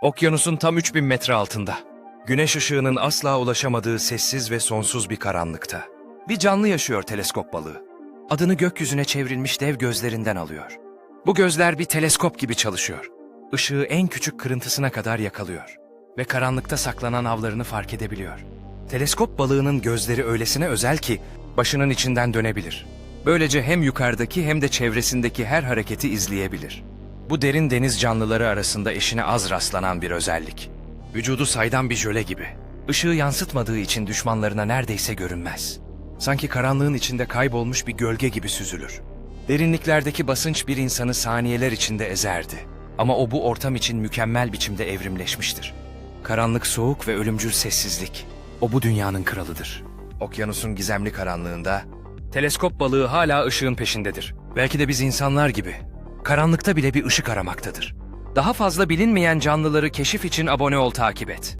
Okyanusun tam 3000 metre altında. Güneş ışığının asla ulaşamadığı sessiz ve sonsuz bir karanlıkta. Bir canlı yaşıyor teleskop balığı. Adını gökyüzüne çevrilmiş dev gözlerinden alıyor. Bu gözler bir teleskop gibi çalışıyor. Işığı en küçük kırıntısına kadar yakalıyor. Ve karanlıkta saklanan avlarını fark edebiliyor. Teleskop balığının gözleri öylesine özel ki başının içinden dönebilir. Böylece hem yukarıdaki hem de çevresindeki her hareketi izleyebilir. Bu derin deniz canlıları arasında eşine az rastlanan bir özellik. Vücudu saydam bir jöle gibi. Işığı yansıtmadığı için düşmanlarına neredeyse görünmez. Sanki karanlığın içinde kaybolmuş bir gölge gibi süzülür. Derinliklerdeki basınç bir insanı saniyeler içinde ezerdi. Ama o bu ortam için mükemmel biçimde evrimleşmiştir. Karanlık, soğuk ve ölümcül sessizlik. O bu dünyanın kralıdır. Okyanusun gizemli karanlığında teleskop balığı hala ışığın peşindedir. Belki de biz insanlar gibi karanlıkta bile bir ışık aramaktadır. Daha fazla bilinmeyen canlıları keşif için abone ol takip et.